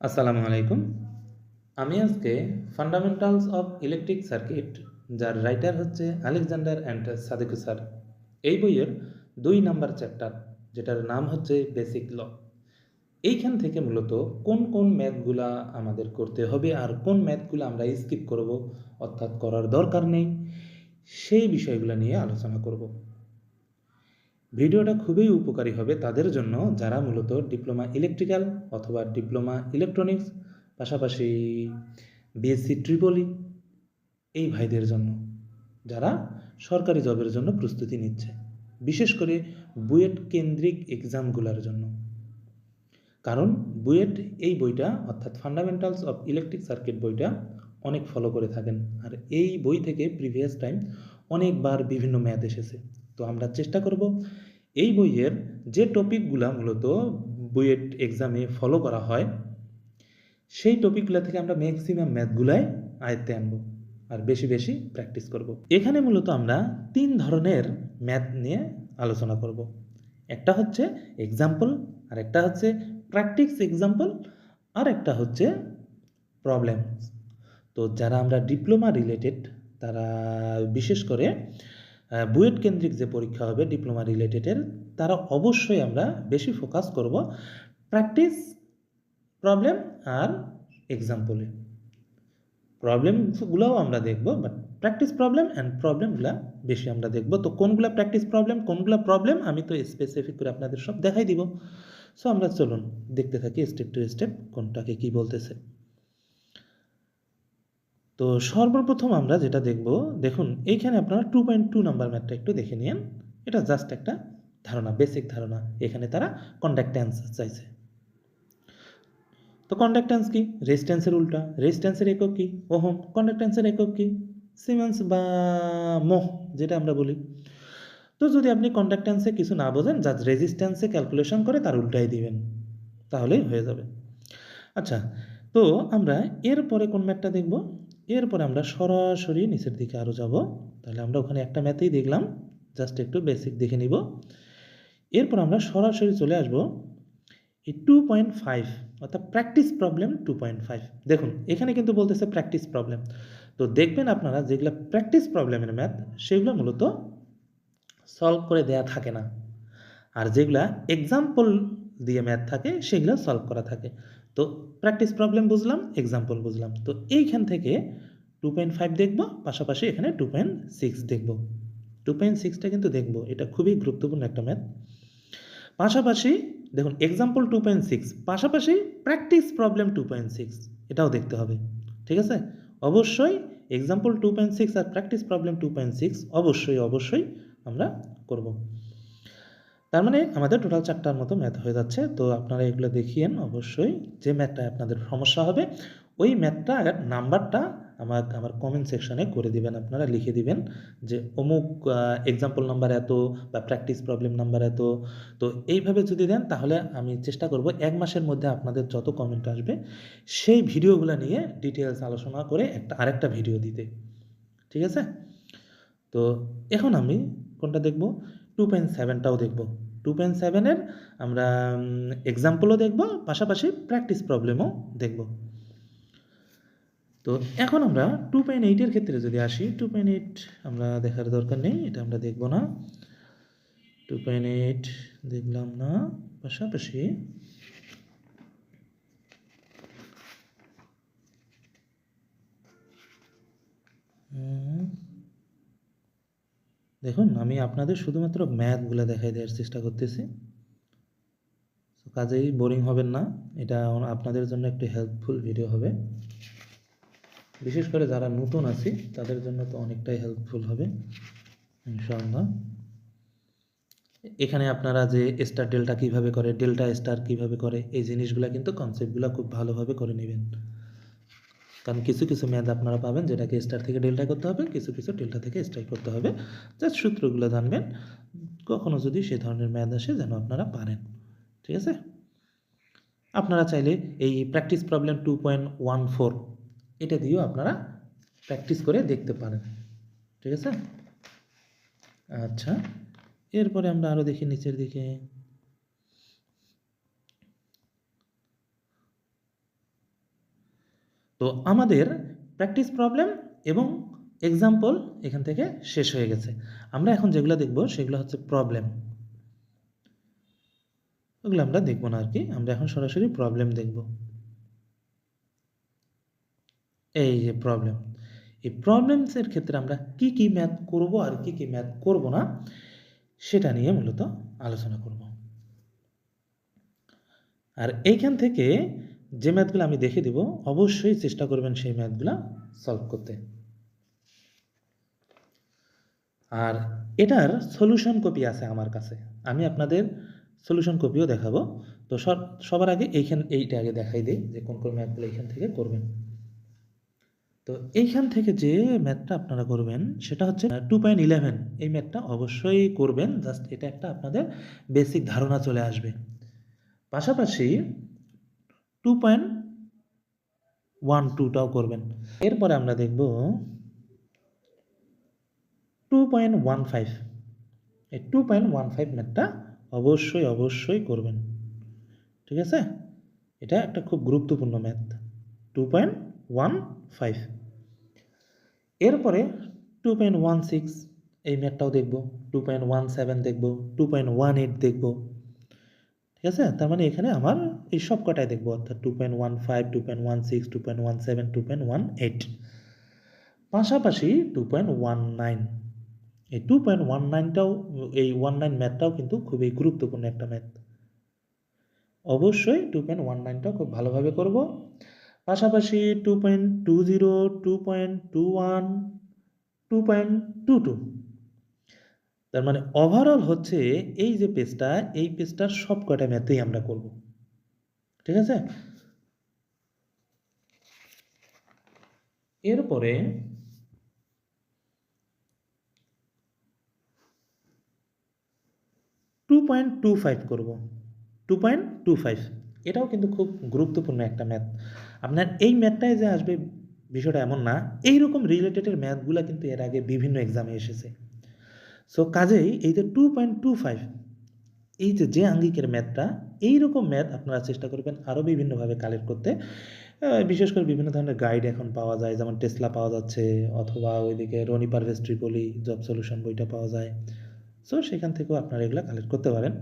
আসসালামু আলাইকুম। আমি আজকে ফান্ডামেন্টালস অফ ইলেকট্রিক সার্কিট যার রাইটার হচ্ছে আলেকজান্ডার অ্যান্ড সাদেকু স্যার এই বইয়ের দুই নাম্বার চ্যাপ্টার যেটার নাম হচ্ছে বেসিক ল এইখান থেকে মূলত কোন কোন ম্যাথগুলা আমাদের করতে হবে আর কোন ম্যাথগুলো আমরা স্কিপ করব, অর্থাৎ করার দরকার নেই, সেই বিষয়গুলো নিয়ে আলোচনা করব। ভিডিওটা খুবই উপকারী হবে তাদের জন্য যারা মূলত ডিপ্লোমা ইলেকট্রিক্যাল অথবা ডিপ্লোমা ইলেকট্রনিক্স, পাশাপাশি বিএসসি ট্রিপলি এই ভাইদের জন্য, যারা সরকারি জবের জন্য প্রস্তুতি নিচ্ছে, বিশেষ করে বুয়েট কেন্দ্রিক এক্সামগুলোর জন্য। কারণ বুয়েট এই বইটা অর্থাৎ ফান্ডামেন্টালস অফ ইলেকট্রিক সার্কিট বইটা অনেক ফলো করে থাকেন, আর এই বই থেকে প্রিভিয়াস টাইম অনেকবার বিভিন্ন ম্যাথ এসেছে। তো আমরা চেষ্টা করব এই বইয়ের যে টপিকগুলা মূলত বুয়েট এক্সামে ফলো করা হয়, সেই টপিকগুলো থেকে আমরা ম্যাক্সিমাম ম্যাথগুলাই আয়ত্তে আনব আর বেশি বেশি প্র্যাকটিস করব। এখানে মূলত আমরা তিন ধরনের ম্যাথ নিয়ে আলোচনা করব। একটা হচ্ছে এক্সাম্পল আর একটা হচ্ছে প্র্যাকটিস এক্সাম্পল আর একটা হচ্ছে প্রবলেম তো যারা আমরা ডিপ্লোমা রিলেটেড তারা বিশেষ করে বুয়েট কেন্দ্রিক যে পরীক্ষা হবে ডিপ্লোমা রিলেটেডের, তারা অবশ্যই আমরা বেশি ফোকাস করব প্র্যাকটিস প্রবলেম আর এক্সাম্পলে প্রবলেমগুলোও আমরা দেখব বাট প্র্যাকটিস প্রবলেম অ্যান্ড প্রবলেমগুলো বেশি আমরা দেখব। তো কোনগুলো প্র্যাকটিস প্রবলেম কোনগুলো প্রবলেম আমি তো স্পেসিফিক করে আপনাদের সব দেখাই দিব। সো আমরা চলুন, দেখতে থাকি স্টেপ টু স্টেপ কোনটাকে কি বলতেছে। তো সর্বপ্রথম আমরা যেটা দেখব, দেখুন, এইখানে আপনারা টু পয়েন্ট টু নাম্বার ম্যাথটা একটু দেখে নিন এটা জাস্ট একটা ধারণা বেসিক ধারণা। এখানে তারা কন্ডাক্ট্যান্স চাইছে। তো কন্ডাক্ট্যান্স কি? রেজিস্ট্যান্সের উল্টা। রেজিস্ট্যান্সের একক কি? ওহম কন্ডাক্ট্যান্সের একক কি? সিমেন্স বা মোহ, যেটা আমরা বলি। তো যদি আপনি কন্ডাক্ট্যান্সে কিছু না বোঝেন যা রেজিস্ট্যান্সে ক্যালকুলেশন করে তার উল্টাই দিবেন। তাহলেই হয়ে যাবে। আচ্ছা তো আমরা এরপরে কোন ম্যাথটা দেখব? এরপরে আমরা সরাসরি নিচের দিকে আরও যাব। তাহলে আমরা ওখানে একটা ম্যাথেই দেখলাম। জাস্ট একটু বেসিক দেখে নিব। এরপর আমরা সরাসরি চলে আসব এই টু পয়েন্ট ফাইভ অর্থাৎ practice problem two point five দেখুন, এখানে কিন্তু বলতেছে প্র্যাকটিস প্রবলেম তো দেখবেন আপনারা যেগুলো প্র্যাকটিস প্রবলেমের ম্যাথ সেগুলো মূলত সলভ করে দেয়া থাকে না। আর যেগুলা এক্সাম্পল দিয়ে ম্যাথ থাকে, সেগুলো সলভ করা থাকে। তো প্র্যাকটিস প্রবলেম বুঝলাম এক্সাম্পল বুঝলাম। তো এইখান থেকে টু পয়েন্ট ফাইভ দেখব, পাশাপাশি এখানে টু পয়েন্ট সিক্স দেখব। টু পয়েন্ট সিক্সটা কিন্তু দেখব, এটা খুবই গুরুত্বপূর্ণ একটা ম্যাথ পাশাপাশি দেখুন এক্সাম্পল টু পয়েন্ট সিক্স পাশাপাশি practice problem two point six এটাও দেখতে হবে, ঠিক আছে? অবশ্যই এক্সাম্পল টু পয়েন্ট সিক্স আর practice problem two point six অবশ্যই অবশ্যই আমরা করব। তার মানে আমাদের টোটাল চারটার মতো ম্যাথ হয়ে যাচ্ছে। তো আপনারা এগুলো দেখিয়েন অবশ্যই যে ম্যাথটা আপনাদের সমস্যা হবে, ওই ম্যাথটা নাম্বারটা আমার আমার কমেন্ট সেকশনে করে দিবেন। আপনারা লিখে দিবেন যে অমুক এক্সাম্পল নাম্বার এত বা প্র্যাকটিস প্রবলেম নাম্বার এত। তো এইভাবে যদি দেন, তাহলে আমি চেষ্টা করব এক মাসের মধ্যে আপনাদের যত কমেন্ট আসবে, সেই ভিডিওগুলো নিয়ে ডিটেলস আলোচনা করে একটা, আরেকটা ভিডিও দিতে। ঠিক আছে? তো এখন আমি কোনটা দেখব? টু পয়েন্ট সেভেনটাও দেখব। টু পয়েন্ট সেভেনের আমরা এক্সাম্পলও দেখব, পাশাপাশি প্র্যাকটিস প্রবলেমও দেখব। তো এখন আমরা টু পয়েন্ট এইটের ক্ষেত্রে যদি আসি টু পয়েন্ট এইট আমরা দেখার দরকার নেই, এটা আমরা দেখব না। টু পয়েন্ট এইট দেখলাম না, পাশাপাশি দেখুন, আমি আপনাদের শুধুমাত্র ম্যাথগুলো দেখাই দেওয়ার চেষ্টা করতেছি। কাজেই বোরিং হবেন না, এটা আপনাদের জন্য একটি হেল্পফুল ভিডিও হবে। বিশেষ করে যারা নতুন আছি, তাদের জন্য তো অনেকটাই হেল্পফুল হবে, ইনশাআল্লাহ। এখানে আপনারা যে স্টার ডেল্টা কীভাবে করে ডেল্টা স্টার কীভাবে করে, এই জিনিসগুলো কিন্তু কনসেপ্টগুলো খুব ভালোভাবে করে নেবেন। কারণ কিছু কিছু ম্যাথ আপনারা পাবেন যেটাকে স্টার থেকে ডেল্টা করতে হবে, কিছু কিছু ডেল্টা থেকে স্টার করতে হবে। জাস্ট সূত্রগুলো জানবেন। কখনো যদি সে ধরনের ম্যাথ আসে যেন আপনারা পারেন। ঠিক আছে? আপনারা চাইলে এই practice problem two point one four এটা দিয়েও আপনারা প্র্যাকটিস করে দেখতে পারেন। ঠিক আছে? আচ্ছা এরপরে আমরা আরও দেখি, নিচের দিকে। তো আমাদের প্র্যাকটিস প্রবলেম এবং এক্সাম্পল এখান থেকে শেষ হয়ে গেছে। আমরা এখন যেগুলো দেখব সেগুলো হচ্ছে প্রবলেম ওগুলো আমরা দেখব না আর কি আমরা এখন সরাসরি প্রবলেম দেখব। এই যে প্রবলেম এই প্রবলেমসের ক্ষেত্রে আমরা কি কি ম্যাথ করব আর কি কি ম্যাথ করব না, সেটা নিয়ে মূলত আলোচনা করব। আর এইখান থেকে যে ম্যাথগুলো আমি দেখে দিব, অবশ্যই চেষ্টা করবেন সেই ম্যাথগুলো সলভ করতে। আর এটার সলিউশন কপি আছে আমার কাছে। আমি আপনাদের সলিউশন কপিও দেখাবো। তো সব, সবার আগে এইখান, এইটা আগে দেখাই দিই যে কোন কোন ম্যাথগুলো এইখান থেকে করবেন। তো এইখান থেকে যে ম্যাথটা আপনারা করবেন, সেটা হচ্ছে টু পয়েন্ট ইলেভেন এই ম্যাথটা অবশ্যই করবেন, জাস্ট এটা একটা আপনাদের বেসিক ধারণা চলে আসবে। পাশাপাশি টু পয়েন্ট ওয়ান টুটাও করবেন। এরপরে আমরা দেখব টু পয়েন্ট ওয়ান ফাইভ এই টু পয়েন্ট ওয়ান ফাইভ ম্যাথটা অবশ্যই অবশ্যই করবেন। ঠিক আছে? এটা একটা খুব গুরুত্বপূর্ণ math. Two point one five এরপরে টু পয়েন্ট ওয়ান সিক্স এই ম্যাথটাও দেখব। টু পয়েন্ট ওয়ান সেভেন দেখব টু পয়েন্ট ওয়ান এইট দেখব। ঠিক আছে তার মানে এখানে আমার এই সব কটাই দেখব অর্থাৎ two point one five two point one six point one seven two point one eight পাশাপাশি টু পয়েন্ট ওয়ান নাইন এই টু পয়েন্ট ওয়ান নাইনটাও এই ওয়ান নাইন ম্যাথটাও কিন্তু খুবই গুরুত্বপূর্ণ একটা ম্যাথ অবশ্যই টু পয়েন্ট ওয়ান নাইনটাও খুব ভালোভাবে করব পাশাপাশি two point two zero two point two one two point two two তার মানে ওভারঅল হচ্ছে এই যে পেজটা এই পেজটার সব কটা ম্যাথেই আমরা করব। ঠিক আছে? এরপরে টু পয়েন্ট টু ফাইভ করব। টু পয়েন্ট টু ফাইভ এটাও কিন্তু খুব গুরুত্বপূর্ণ একটা ম্যাথ আপনার এই ম্যাথটায় যে আসবে বিষয়টা এমন না, এইরকম রিলেটেডের ম্যাথগুলো কিন্তু এর আগে বিভিন্ন এক্সামে এসেছে। সো কাজেই এই যে টু পয়েন্ট টু ফাইভ এই যে যে আঙ্গিকের ম্যাথটা এইরকম ম্যাথ আপনারা চেষ্টা করবেন আরও বিভিন্নভাবে কালেক্ট করতে। বিশেষ করে বিভিন্ন ধরনের গাইড এখন পাওয়া যায়, যেমন টেসলা পাওয়া যাচ্ছে, অথবা ওইদিকে রনি পারভেজ ট্রিপলি জব সলিউশন বইটা পাওয়া যায়। সো সেখান থেকেও আপনারা এগুলো কালেক্ট করতে পারেন।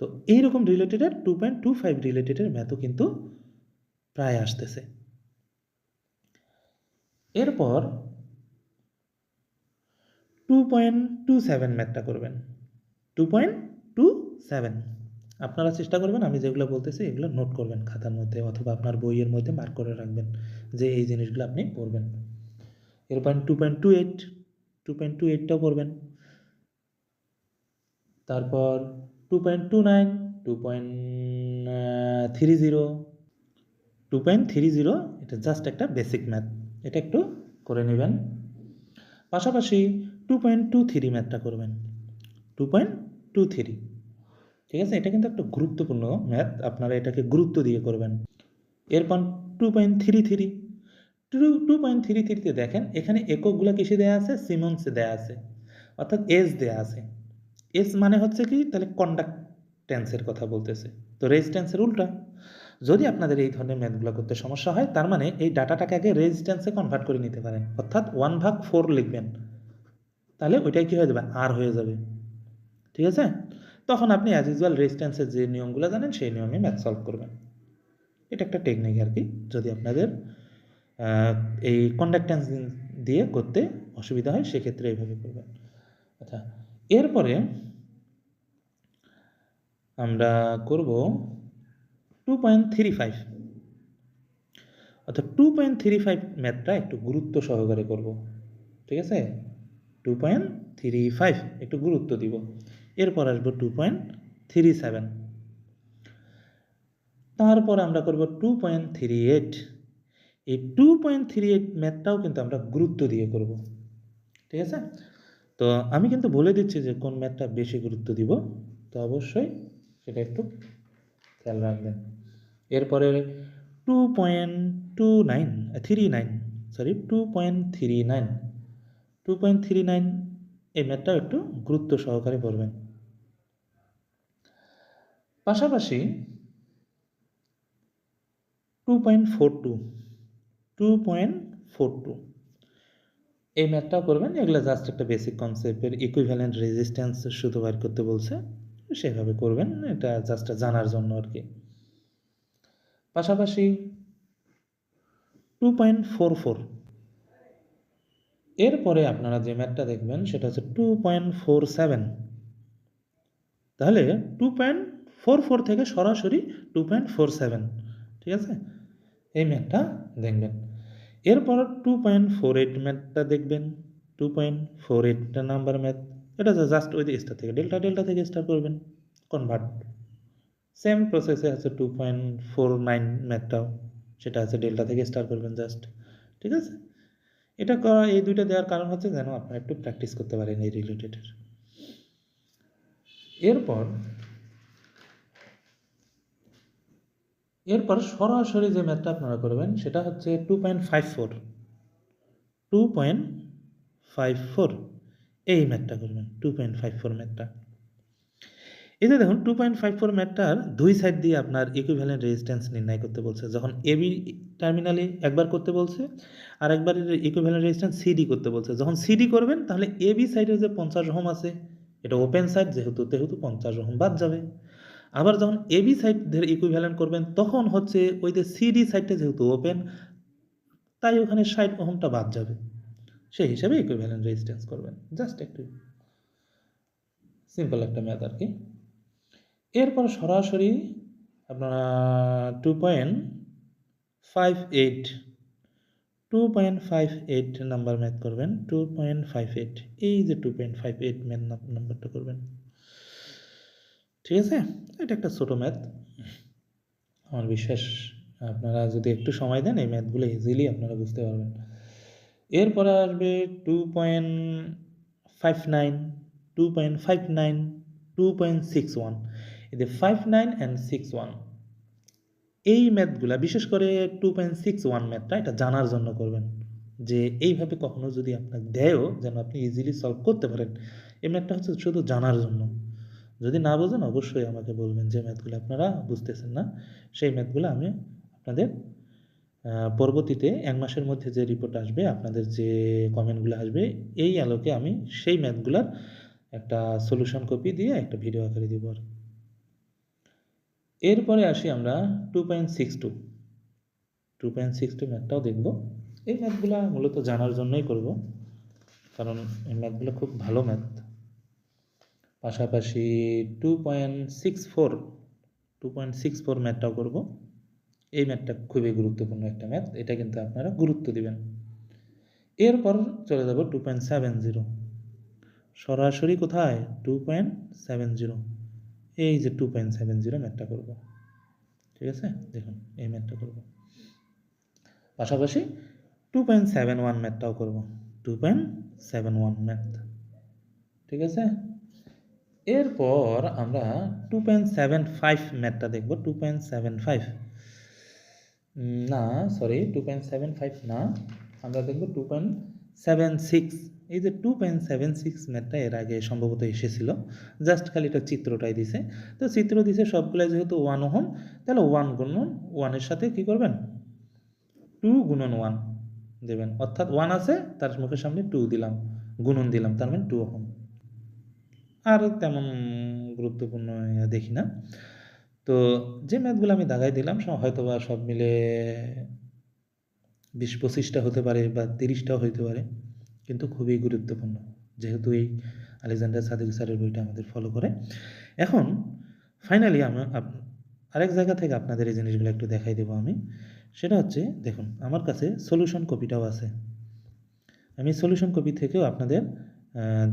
তো এইরকম রিলেটেডের টু পয়েন্ট টু ফাইভ রিলেটেডের ম্যাথও কিন্তু প্রায় আসতেছে। এরপর টু পয়েন্ট টু সেভেন ম্যাথটা করবেন। টু পয়েন্ট টু সেভেন আপনারা চেষ্টা করবেন, আমি যেগুলো বলতেছি এগুলো নোট করবেন খাতার মধ্যে অথবা আপনার বইয়ের মধ্যে মার্ক করে রাখবেন যে এই জিনিসগুলো আপনি পড়বেন। এরপর two point two eight two point two এইটটাও পড়বেন। তারপর two point two nine two point three zero two point three zero এটা জাস্ট একটা বেসিক ম্যাথ এটা একটু করে নেবেন। পাশাপাশি টু পয়েন্ট টু থ্রি ম্যাথটা করবেন। টু পয়েন্ট টু থ্রি ঠিক আছে? এটা কিন্তু একটা গুরুত্বপূর্ণ ম্যাথ আপনারা এটাকে গুরুত্ব দিয়ে করবেন। এরপর two point three three two two point three থ্রিতে দেখেন, এখানে এককগুলো কিসে দেয়া আছে? সিমন্সে দেয়া আছে। অর্থাৎ এস দেয়া আছে। এস মানে হচ্ছে কি? তাহলে কন্ডাক্টেন্সের কথা বলতেছে। তো রেজিস্ট্যান্সের উল্টা। যদি আপনাদের এই ধরনের ম্যাথগুলো করতে সমস্যা হয়, তার মানে এই ডাটাটাকে আগে রেজিস্ট্যান্সে কনভার্ট করে নিতে পারেন। অর্থাৎ ওয়ান ভাগ ফোর লিখবেন। তাহলে ওইটাই কী হয়ে যাবে? আর হয়ে যাবে। ঠিক আছে? তখন আপনি অ্যাজ ইউজুয়াল রেজিস্ট্যান্সের যে নিয়মগুলো জানেন, সেই নিয়মে ম্যাথ সলভ করবেন। এটা একটা টেকনিক আর কি, যদি আপনাদের এই কন্ডাক্টেন্স দিয়ে করতে অসুবিধা হয়, সেক্ষেত্রে এইভাবে করবেন। আচ্ছা এরপরে আমরা করব টু পয়েন্ট থ্রি ফাইভ অর্থাৎ টু পয়েন্ট থ্রি ফাইভ ম্যাথটা একটু গুরুত্ব সহকারে করব। ঠিক আছে? টু পয়েন্ট থ্রি ফাইভ একটু গুরুত্ব দিব। এরপর আসব টু পয়েন্ট থ্রি সেভেন তারপর আমরা করব টু পয়েন্ট থ্রি এইট এই টু পয়েন্ট থ্রি এইট ম্যাথটাও কিন্তু আমরা গুরুত্ব দিয়ে করব। ঠিক আছে? তো আমি কিন্তু বলে দিচ্ছি যে কোন ম্যাথটা বেশি গুরুত্ব দিব। তো অবশ্যই সেটা একটু খেয়াল রাখবেন। এরপরে two point two nine three nine sorry two point three nine two point three nine এই ম্যাথটাও একটু গুরুত্ব সহকারে পড়বেন। পাশাপাশি two point four two two point four two এই ম্যাথটাও করবেন, এগুলো জাস্ট একটা বেসিক কনসেপ্টের ইকুইভ্যালেন্ট রেজিস্ট্যান্স শুধু বার করতে বলছে, সেভাবে করবেন, এটা জাস্ট জানার জন্য আর কি। পাশাপাশি টু পয়েন্ট ফোর ফোর এরপরে আপনারা যে ম্যাথটা দেখবেন, সেটা হচ্ছে টু পয়েন্ট ফোর সেভেন তাহলে টু পয়েন্ট ফোর ফোর থেকে সরাসরি টু পয়েন্ট ফোর সেভেন ঠিক আছে? এই ম্যাথটা দেখবেন। এরপর টু পয়েন্ট ফোর এইট ম্যাথটা দেখবেন। টু পয়েন্ট ফোর এইটটা নাম্বার ম্যাথ। এটা হচ্ছে জাস্ট ওই স্টার থেকে ডেল্টা ডেল্টা থেকে স্টার করবেন কনভার্ট সেম প্রসেসে আছে টু পয়েন্ট ফোর নাইন ম্যাথটাও। সেটা আছে ডেল্টা থেকে স্টার করবেন জাস্ট ঠিক আছে? এটা করা, এই দুইটা দেওয়ার কারণ হচ্ছে যেন আপনারা একটু প্র্যাকটিস করতে পারেন এই রিলেটেডের এরপর এরপর সরাসরি যে ম্যাথটা আপনারা করবেন, সেটা হচ্ছে two point five four two point five four এই ম্যাথটা করবেন টু পয়েন্ট ফাইভ ফোর ম্যাথটা এতে দেখুন টু পয়েন্ট ফাইভ ফোর ম্যাথটার দুই সাইড দিয়ে আপনার ইকুইভ্যালেন্ট রেজিস্ট্যান্স নির্ণয় করতে বলছে। যখন এবি টার্মিনালে একবার করতে বলছে, আর একবার ইকুইভ্যালেন্ট রেজিস্ট্যান্স সিডি করতে বলছে। যখন সিডি করবেন, তাহলে এবি সাইডে যে পঞ্চাশ রহম আছে, এটা ওপেন সাইড যেহেতু, তেহেতু পঞ্চাশ রহম বাদ যাবে। আবার যখন এবি সাইড ধরে ইকুইভ্যালেন্ট করবেন, তখন হচ্ছে ওই যে সিডি সাইডটা যেহেতু ওপেন তাই ওখানে ষাট ওহমটা বাদ যাবে। সেই হিসাবে ইকুইভ্যালেন্ট রেজিস্ট্যান্স করবেন। জাস্ট একটু সিম্পল একটা ম্যাথ আর কি। এরপর সরাসরি আপনারা two point five eight two point five eight number math করবেন টু পয়েন্ট ফাইভ এইট এই যে two point five eight math নাম্বারটা করবেন। ঠিক আছে? এটা একটা ছোটো ম্যাথ আমার বিশ্বাস আপনারা যদি একটু সময় দেন, এই ম্যাথগুলো ইজিলি আপনারা বুঝতে পারবেন। এরপরে আসবে two point five nine two point five nine two point six one এদের five nine and six one এই ম্যাথগুলা বিশেষ করে টু পয়েন্ট সিক্স ওয়ান ম্যাথটা এটা জানার জন্য করবেন। যে এইভাবে কখনো যদি আপনাকে দেয়ও, যেন আপনি ইজিলি সলভ করতে পারেন। এই ম্যাথটা হচ্ছে শুধু জানার জন্য। যদি না বোঝেন, অবশ্যই আমাকে বলবেন যে ম্যাথগুলো আপনারা বুঝতেছেন না। সেই ম্যাথগুলো আমি আপনাদের পরবর্তীতে এক মাসের মধ্যে যে রিপোর্ট আসবে, আপনাদের যে কমেন্টগুলো আসবে, এই আলোকে আমি সেই ম্যাথগুলোর একটা সলিউশন কপি দিয়ে একটা ভিডিও আকারে দিব আর এরপরে আসি আমরা two point six two two point six two ম্যাথটাও দেখব। এই ম্যাথগুলো মূলত জানার জন্যই করব। কারণ এই ম্যাথগুলো খুব ভালো ম্যাথ পাশাপাশি two point six four two point six four ম্যাথটাও করব। এই ম্যাথটা খুবই গুরুত্বপূর্ণ একটা ম্যাথ এটা কিন্তু আপনারা গুরুত্ব দিবেন। এরপর চলে যাব টু পয়েন্ট সেভেন জিরো সরাসরি কোথায়? টু পয়েন্ট সেভেন জিরো এই যে টু পয়েন্ট সেভেন জিরো ম্যাথটা করব। ঠিক আছে? দেখুন, এই ম্যাথটা করব। পাশাপাশি টু পয়েন্ট সেভেন ওয়ান ম্যাথটাও করব। Two point seven one math ঠিক আছে? এরপর আমরা টু পয়েন্ট সেভেন ফাইভ ম্যাথটা দেখব। টু পয়েন্ট সেভেন ফাইভ না sorry two point seven five না। আমরা দেখব টু পয়েন্ট সেভেন সিক্স এই যে টু পয়েন্ট সেভেন সিক্স ম্যাথটা এর আগে সম্ভবত এসেছিল জাস্ট খালি এটা চিত্রটাই দিছে। তো চিত্র দিছে সবগুলাই যেহেতু ওয়ান ওহম, তাহলে ওয়ান গুণন ওয়ানের সাথে কি করবেন? টু গুণন ওয়ান দেবেন। অর্থাৎ ওয়ান আছে, তার মুখের সামনে টু দিলাম, গুণন দিলাম, তার মানে টু ওহম। আর তেমন গুরুত্বপূর্ণ দেখি না। তো যে ম্যাথগুলো আমি দাগাই দিলাম হয়তো বা সব মিলে বিশ পঁচিশটা হতে পারে বা তিরিশটাও হইতে পারে। কিন্তু খুবই গুরুত্বপূর্ণ। যেহেতু এই আলেকজান্ডার সাদিক স্যারের বইটা আমাদের ফলো করে। এখন ফাইনালি আমি আরেক জায়গা থেকে আপনাদের এই জিনিসগুলো একটু দেখাই দেবো আমি। সেটা হচ্ছে, দেখুন, আমার কাছে সলিউশন কপিটাও আছে। আমি সলিউশন কপি থেকেও আপনাদের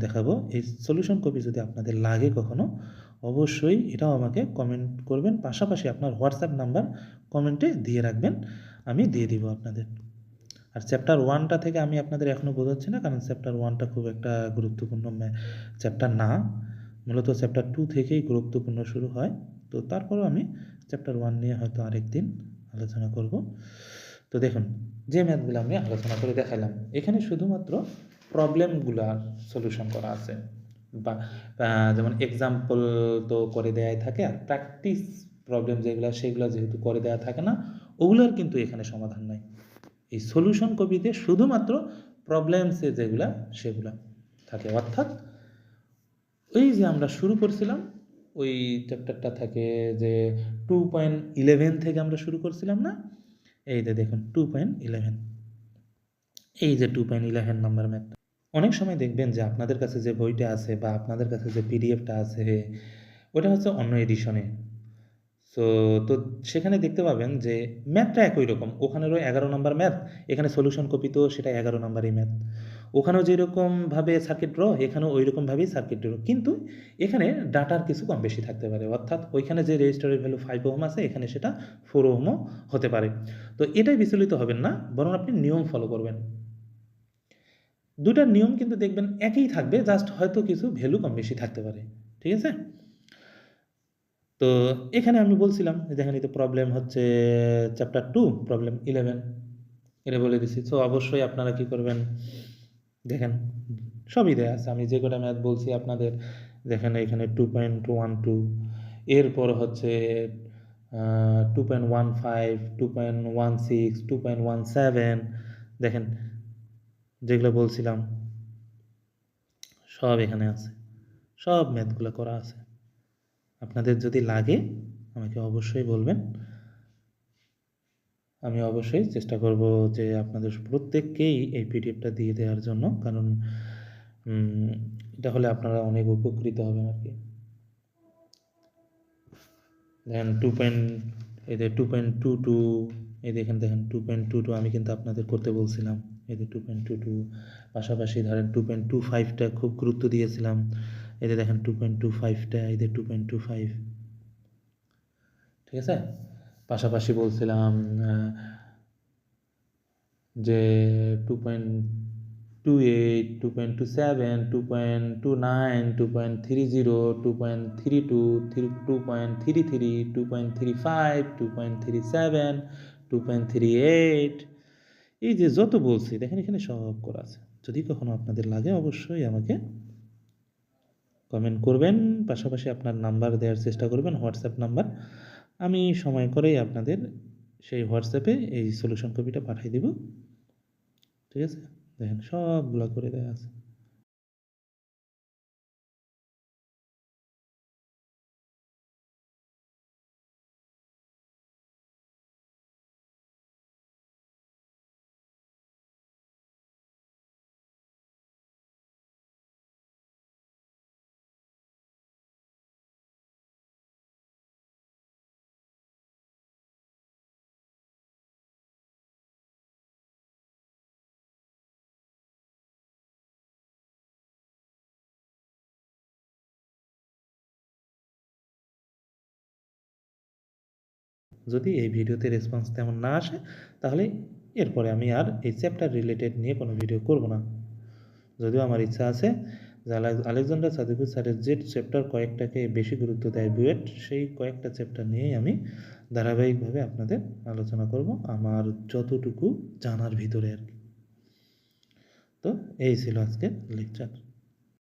দেখাবো। এই সলিউশন কপি যদি আপনাদের লাগে কখনো, অবশ্যই এটাও আমাকে কমেন্ট করবেন। পাশাপাশি আপনার হোয়াটসঅ্যাপ নাম্বার কমেন্টে দিয়ে রাখবেন। আমি দিয়ে দিব আপনাদের। আর চ্যাপ্টার ওয়ানটা থেকে আমি আপনাদের এখনও বোঝাচ্ছি না, কারণ চ্যাপ্টার ওয়ানটা খুব একটা গুরুত্বপূর্ণ চ্যাপ্টার না, মূলত চ্যাপ্টার টু থেকেই গুরুত্বপূর্ণ শুরু হয়। তো তারপরেও আমি চ্যাপ্টার ওয়ান নিয়ে হয়তো আরেক দিন আলোচনা করব। তো দেখুন, যে ম্যাথগুলো আমি আলোচনা করে দেখালাম, এখানে শুধুমাত্র প্রবলেমগুলার সলিউশন করা আছে। বা যেমন এক্সাম্পল তো করে দেওয়াই থাকে, আর প্র্যাকটিস প্রবলেম যেগুলো, সেগুলো যেহেতু করে দেওয়া থাকে না, ওগুলোর কিন্তু এখানে সমাধান নাই। এই সলিউশন কপিতে শুধুমাত্র প্রবলেমসে যেগুলা সেগুলা থাকে। অর্থাৎ ওই যে আমরা শুরু করছিলাম, ওই চ্যাপ্টারটা থাকে যে টু পয়েন্ট ইলেভেন থেকে আমরা শুরু করছিলাম না? এই যে দেখুন টু পয়েন্ট ইলেভেন এই যে two point eleven number math অনেক সময় দেখবেন যে আপনাদের কাছে যে বইটা আছে বা আপনাদের কাছে যে পিডিএফটা আছে, ওটা হচ্ছে অন্য এডিশনে সো তো সেখানে দেখতে পাবেন যে ম্যাথটা একই রকম। ওখানেরও এগারো নম্বর ম্যাথ, এখানে সলিউশন কপি তো, সেটা এগারো নম্বরই ম্যাথ। ওখানেও যেরকমভাবে সার্কিট ড্র এখানেও ওই রকমভাবেই সার্কিট ড্র কিন্তু এখানে ডাটার কিছু কম বেশি থাকতে পারে। অর্থাৎ ওইখানে যে রেজিস্টারের ভ্যালু ফাইভ ওহম আছে, এখানে সেটা ফোর ওহমও হতে পারে। তো এটাই বিচলিত হবেন না, বরং আপনি নিয়ম ফলো করবেন। দুটার নিয়ম কিন্তু দেখবেন একই থাকবে জাস্ট হয়তো কিছু ভ্যালু কম বেশি থাকতে পারে। ঠিক আছে? তো এখানে আমি বলছিলাম যে দেখেন তো প্রবলেম হচ্ছে চ্যাপ্টার টু প্রবলেম ইলেভেন এটা বলে দিছি। তো অবশ্যই আপনারা কি করবেন? দেখেন, সবই দেয়া আছে। আমি যে কটা ম্যাথ বলছি আপনাদের, দেখেন এখানে টু পয়েন্ট ওয়ান টু এরপর হচ্ছে two point one five two point one six two point one seven দেখেন, যেগুলো বলছিলাম, সব এখানে আছে। সব ম্যাথগুলো করা আছে। আপনাদের যদি লাগে, আমাকে অবশ্যই বলবেন। আমি অবশ্যই চেষ্টা করব যে আপনাদের প্রত্যেককেই এই পিডিএফটা দিয়ে দেওয়ার জন্য, কারণ এটা হলে আপনারা অনেক উপকৃত হবেন আর কি। দেখেন টু পয়েন্ট এদের টু পয়েন্ট টু টু এই দেখেন দেখেন টু পয়েন্ট টু টু আমি কিন্তু আপনাদের করতে বলছিলাম। এদের টু পয়েন্ট টু টু পাশাপাশি ধরেন টু পয়েন্ট টু ফাইভটা খুব গুরুত্ব দিয়েছিলাম। এদের দেখেন টু পয়েন্ট টু ফাইভটা এদের টু পয়েন্ট টু ফাইভ ঠিক আছে পাশাপাশি বলছিলাম যে two point two eight two point two seven two point two nine two point three zero two point three two three two point three three two point three five two point three seven two point three eight এই যে যত বলছি দেখেন এখানে সব করা আছে যদি কখনো আপনাদের লাগে অবশ্যই আমাকে কমেন্ট করবেন, পাশাপাশি আপনার নাম্বার দেওয়ার চেষ্টা করবেন হোয়াটসঅ্যাপ নাম্বার আমি সময় করেই আপনাদের সেই হোয়াটসঅ্যাপে এই সলিউশন কপিটা পাঠিয়ে দিব। ঠিক আছে? দেখেন সবগুলো করে দেওয়া আছে। যদি এই ভিডিওতে রেসপন্স তেমন না আসে, তাহলে এরপরে আমি আর এই চ্যাপ্টার রিলেটেড নিয়ে কোনো ভিডিও করব না। যদিও আমার ইচ্ছা আছে যে আলেক- আলেকজান্ডার সাদিকুর স্যারের যে চ্যাপ্টার কয়েকটাকে বেশি গুরুত্ব দেয় বুয়েট, সেই কয়েকটা চ্যাপ্টার নিয়েই আমি ধারাবাহিকভাবে আপনাদের আলোচনা করব আমার যতটুকু জানার ভিতরে আর কি। তো এই ছিল আজকের লেকচার